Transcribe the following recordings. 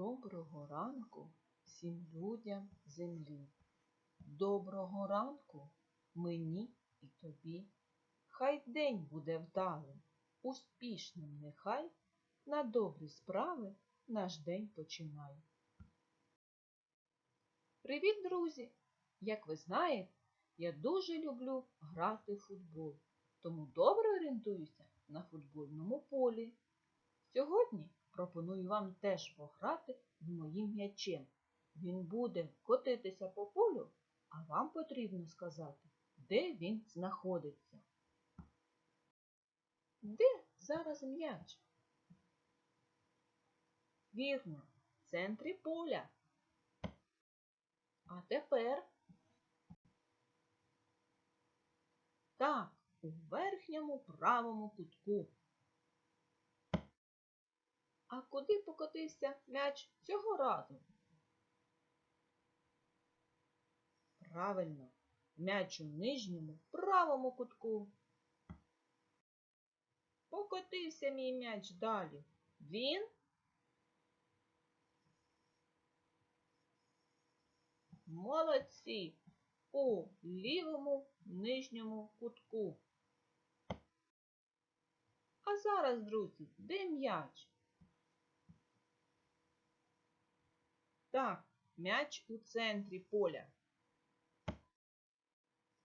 Доброго ранку всім людям землі. Доброго ранку мені і тобі. Хай день буде вдалим, успішним нехай на добрі справи наш день починай. Привіт, друзі! Як ви знаєте, я дуже люблю грати в футбол, тому добре орієнтуюся на футбольному полі. Сьогодні пропоную вам теж пограти з моїм м'ячем. Він буде котитися по полю, а вам потрібно сказати, де він знаходиться. Де зараз м'яч? Вірно, в центрі поля. А тепер так, у верхньому правому кутку. А куди покотився м'яч цього разу? Правильно, м'яч у нижньому правому кутку. Покотився мій м'яч далі. Він молодці у лівому нижньому кутку. А зараз, друзі, де м'яч? Так, м'яч у центрі поля.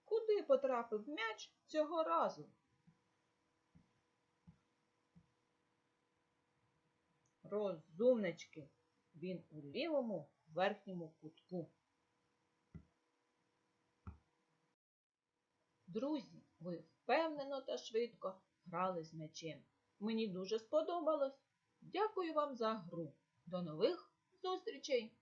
Куди потрапив м'яч цього разу? Розумнички, він у лівому верхньому кутку. Друзі, ви впевнено та швидко грали з м'ячем. Мені дуже сподобалось. Дякую вам за гру. До нових зустрічей!